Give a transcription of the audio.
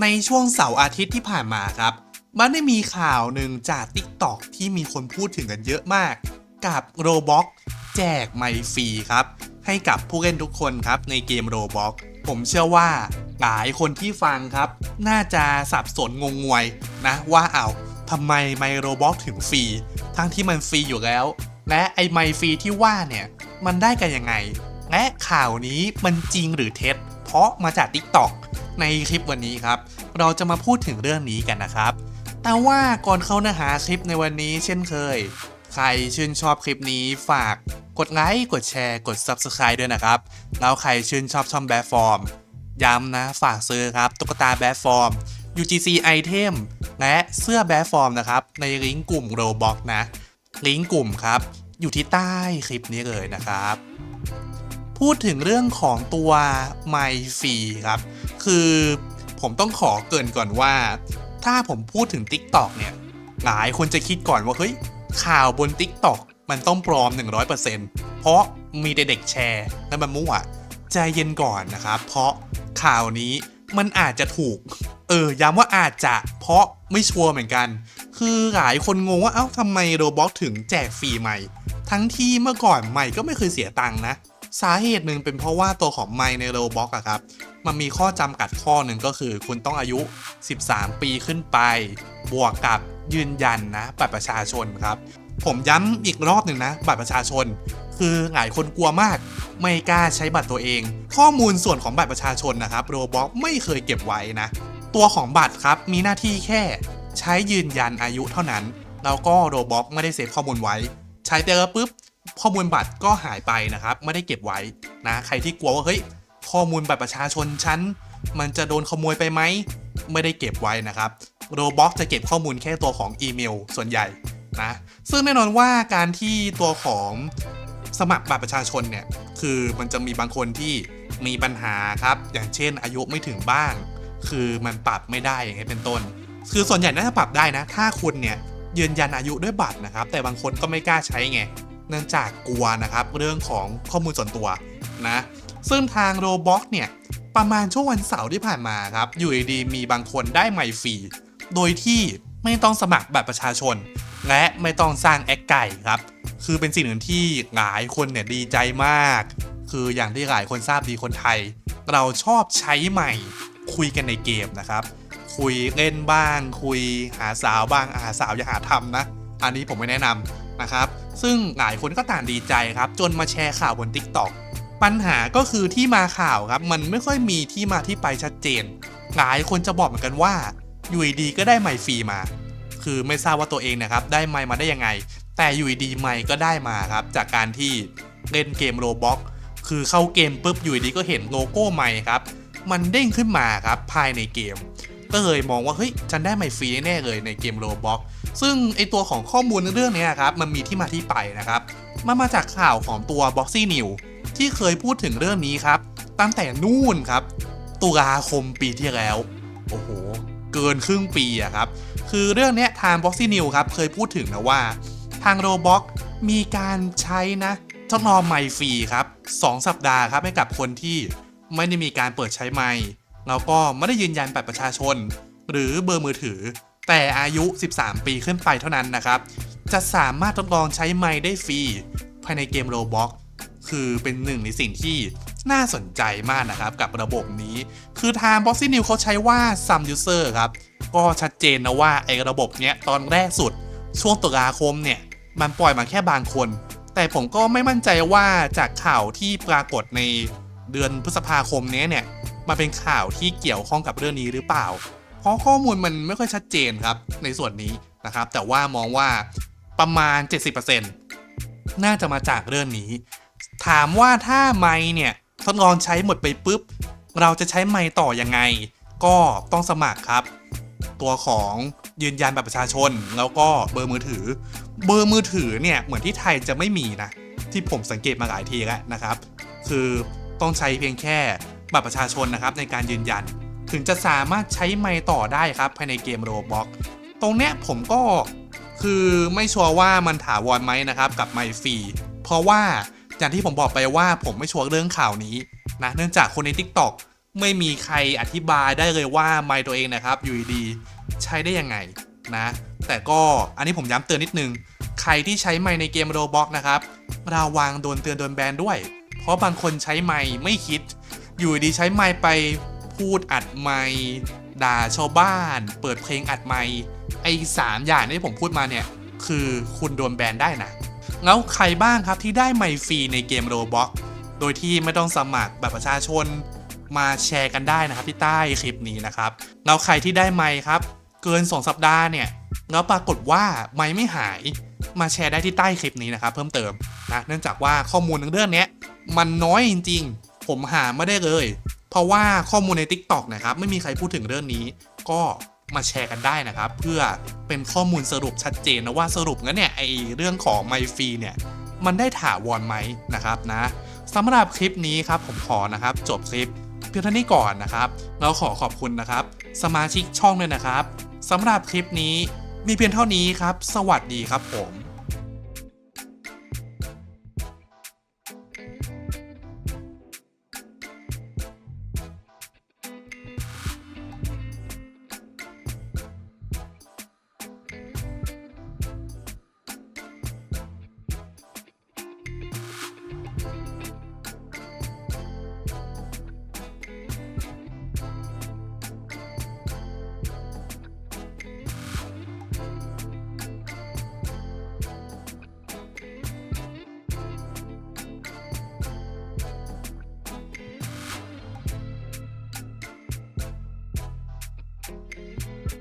ในช่วงเสาร์อาทิตย์ที่ผ่านมาครับ มันได้มีข่าวหนึ่งจาก TikTok ที่มีคนพูดถึงกันเยอะมาก กับ Roblox แจกไมฟรีครับ ให้กับผู้เล่นทุกคนครับในเกม Roblox ผมเชื่อว่าหลายคนที่ฟังครับ น่าจะสับสนงงงวยนะว่าเอาทำไมไมค์ Roblox ถึงฟรี ทั้งที่มันฟรีอยู่แล้ว และไอไมฟรีที่ว่าเนี่ย มันได้กันยังไง และข่าวนี้มันจริงหรือเท็จ เพราะมาจาก TikTok ในคลิปวันนี้ครับ เราจะมาพูดถึงเรื่องนี้กันนะครับ แต่ว่าก่อนเข้าเนื้อหาคลิปในวันนี้เช่นเคย ใครชื่นชอบคลิปนี้ฝากกดไลค์กดแชร์กด Subscribe ด้วยนะครับ แล้วใครชื่นชอบช่องแบฟอร์มย้ำนะฝากซื้อครับตุ๊กตาแบฟอร์ม UGC Item และเสื้อแบฟอร์มนะครับในลิงก์กลุ่ม Roblox นะลิงก์กลุ่มครับอยู่ที่ใต้คลิปนี้เลยนะครับ พูดถึงเรื่องของตัว My f e e ครับ คือผมต้องขอเกินก่อนว่า ถ้าผมพูดถึง TikTok เนี่ยหลายคนจะคิดก่อนว่าเฮ้ยข่าวบน TikTok มันต้องปลอม 100%เพราะมีแต่เด็กแชร์และมันมั่วใจเย็นก่อนนะครับ เพราะข่าวนี้มันอาจจะถูก เออ ย้ำว่าอาจจะ เพราะไม่ชัวร์เหมือนกัน คือหลายคนงงว่า เอ้าทำไมโรบอทถึงแจกฟรีใหม่ ทั้งที่เมื่อก่อนใหม่ก็ไม่เคยเสียตังค์นะ สาเหตุหนึ่งเป็นเพราะว่าตัวของไมในโรบ็อกอะครับ มันมีข้อจำกัดข้อหนึ่งก็คือ คุณต้องอายุ 13 ปีขึ้นไป บวกกับยืนยันนะบัตรประชาชนครับ ผมย้ำอีกรอบหนึ่งนะบัตรประชาชน คือหลายคนกลัวมาก ไม่กล้าใช้บัตรตัวเอง ข้อมูลส่วนของบัตรประชาชนนะครับโรบ็อกไม่เคยเก็บไว้นะ ตัวของบัตรครับมีหน้าที่แค่ใช้ยืนยันอายุเท่านั้น แล้วก็โรบ็อกไม่ได้เซฟข้อมูลไว้ ใช้ไปแล้วปุ๊บ ข้อมูลบัตรก็หายไปนะครับ ไม่ได้เก็บไว้นะใครที่กลัวว่าเฮ้ยข้อมูลบัตรประชาชนฉันมันจะโดนขโมยไปไหมไม่ได้เก็บไว้นะครับโรบ็อกจะเก็บข้อมูลแค่ตัวของอีเมลส่วนใหญ่นะซึ่งแน่นอนว่าการที่ตัวของสมัครบัตรประชาชนเนี่ยคือมันจะมีบางคนที่มีปัญหาครับ อย่างเช่นอายุไม่ถึงบ้าง คือมันปรับไม่ได้อย่างนี้เป็นต้น คือส่วนใหญ่น่าจะปรับได้นะ ถ้าคุณเนี่ยยืนยันอายุด้วยบัตรนะครับ แต่บางคนก็ไม่กล้าใช้ไง เนื่องจากกลัวนะครับเรื่องของข้อมูลส่วนตัวนะซึ่งทางโรบ็อกเนี่ยประมาณช่วงวันเสาร์ที่ผ่านมาครับอยู่ดีๆมีบางคนได้ไมค์ฟรีโดยที่ไม่ต้องสมัครบัตรประชาชน และไม่ต้องสร้างแอคไก่ครับ คือเป็นสิ่งหนึ่งที่หลายคนเนี่ยดีใจมาก คืออย่างที่หลายคนทราบดีคนไทย เราชอบใช้ใหม่ คุยกันในเกมนะครับ คุยเล่นบ้าง คุยหาสาวบ้างหาสาวอย่าหาทำนะ อันนี้ผมไม่แนะนำ นะครับ ซึ่งหลายคนก็ต่างดีใจครับ จนมาแชร์ข่าวบน TikTok ปัญหาก็คือที่มาข่าวครับ มันไม่ค่อยมีที่มาที่ไปชัดเจน หลายคนจะบอกเหมือนกันว่าอยู่ดีก็ได้ไมฟรีมา คือไม่ทราบว่าตัวเองนะครับได้ไมมาได้ยังไง แต่อยู่ดีไมก็ได้มาครับจากการที่เล่นเกมโรบ็อกคือเข้าเกมปุ๊บอยู่ดีก็เห็นโลโก้ไมครับมันเด้งขึ้นมาครับภายในเกม ก็เลยมองว่าเฮ้ยฉันได้ไมฟรีแน่เลยในเกมโรบ็อก ซึ่งไอตัวของข้อมูลเรื่องนี้ครับมันมีที่มาที่ไปนะครับมันมาจากข่าวของตัว Boxy New ที่เคยพูดถึงเรื่องนี้ครับ ตั้งแต่นู่นครับ ตุลาคมปีที่แล้ว โอ้โห เกินครึ่งปีอะครับ คือเรื่องเนี้ยทาง Boxy New ครับเคยพูดถึงนะว่า ทาง Roblox มีการใช้นะทดลองไมฟรีครับ 2 สัปดาห์ครับให้กับคนที่ไม่ได้มีการเปิดใช้ไมค์แล้วก็ไม่ได้ยืนยันบัตรประชาชน หรือเบอร์มือถือ แต่อายุ 13 ปีขึ้นไปเท่านั้นนะครับ จะสามารถทดลองใช้ไมค์ได้ฟรี ภายในเกม Roblox คือเป็นหนึ่งในสิ่งที่น่าสนใจมากนะครับกับระบบนี้ คือทาง Boxy New เขาใช้ว่า Some User ครับ ก็ชัดเจนนะว่าไอ้ระบบเนี้ยตอนแรกสุด ช่วงตุลาคมเนี่ย มันปล่อยมาแค่บางคน แต่ผมก็ไม่มั่นใจว่าจากข่าวที่ปรากฏในเดือนพฤษภาคมเนี้ยเนี่ยมาเป็นข่าวที่เกี่ยวข้องกับเรื่องนี้หรือเปล่า เพราะข้อมูลมันไม่ค่อยชัดเจนครับในส่วนนี้นะครับ แต่ว่ามองว่าประมาณ 70%น่าจะมาจากเรื่องนี้ ถามว่าถ้าไม้เนี่ยทดลองใช้หมดไปปุ๊บ เราจะใช้ไม้ต่อยังไง ก็ต้องสมัครครับ ตัวของยืนยันบัตรประชาชน แล้วก็เบอร์มือถือ เบอร์มือถือเนี่ยเหมือนที่ไทยจะไม่มีนะ ที่ผมสังเกตมาหลายทีแล้วนะครับ คือต้องใช้เพียงแค่บัตรประชาชนนะครับในการยืนยัน ถึงจะสามารถใช้ไมค์ต่อได้ครับภายในเกมโรบ็อกตรงเนี้ยผมก็คือไม่ชัวร์ว่ามันถาวรไหมนะครับกับไมค์ฟรีเพราะว่าอย่างที่ผมบอกไปว่าผมไม่ชัวร์เรื่องข่าวนี้นะเนื่องจากคนใน TikTok ไม่มีใครอธิบายได้เลยว่าไมค์ตัวเองนะครับอยู่ดีใช้ได้ยังไงนะแต่ก็อันนี้ผมย้ำเตือนนิดนึง ใครที่ใช้ไมค์ในเกมโรบ็อกนะครับระวังโดนเตือนโดนแบนด้วย เพราะบางคนใช้ไมค์ไม่คิด อยู่ดีใช้ไมค์ไป พูดอัดไมค์ด่าชาวบ้าน เปิดเพลงอัดไมค์ไอ้สามอย่างที่ผมพูดมาเนี่ย คือคุณโดนแบนได้นะ แล้วใครบ้างครับที่ได้ไมค์ฟรีในเกมโรบ็อกโดยที่ไม่ต้องสมัครแบบประชาชนมาแชร์กันได้นะครับที่ใต้คลิปนี้นะครับแล้วใครที่ได้ไมค์ครับ เกิน 2 สัปดาห์เนี่ยแล้วปรากฏว่าไมค์ไม่หายมาแชร์ได้ที่ใต้คลิปนี้นะครับเพิ่มเติมนะเนื่องจากว่าข้อมูลเรื่องนี้มันน้อยจริง ๆ ผมหาไม่ได้เลย เพราะว่าข้อมูลใน TikTok นะครับไม่มีใครพูดถึงเรื่องนี้ ก็มาแชร์กันได้นะครับ เพื่อเป็นข้อมูลสรุปชัดเจนนะว่าสรุปงั้นเนี่ยไอเรื่องของไมฟรีเนี่ยมันได้ถาวรไหมนะครับนะสำหรับคลิปนี้ครับผมขอนะครับจบคลิปเพียงเท่านี้ก่อนนะครับแล้วขอขอบคุณนะครับ สมาชิกช่องด้วยนะครับสำหรับคลิปนี้มีเพียงเท่านี้ครับ สวัสดีครับผม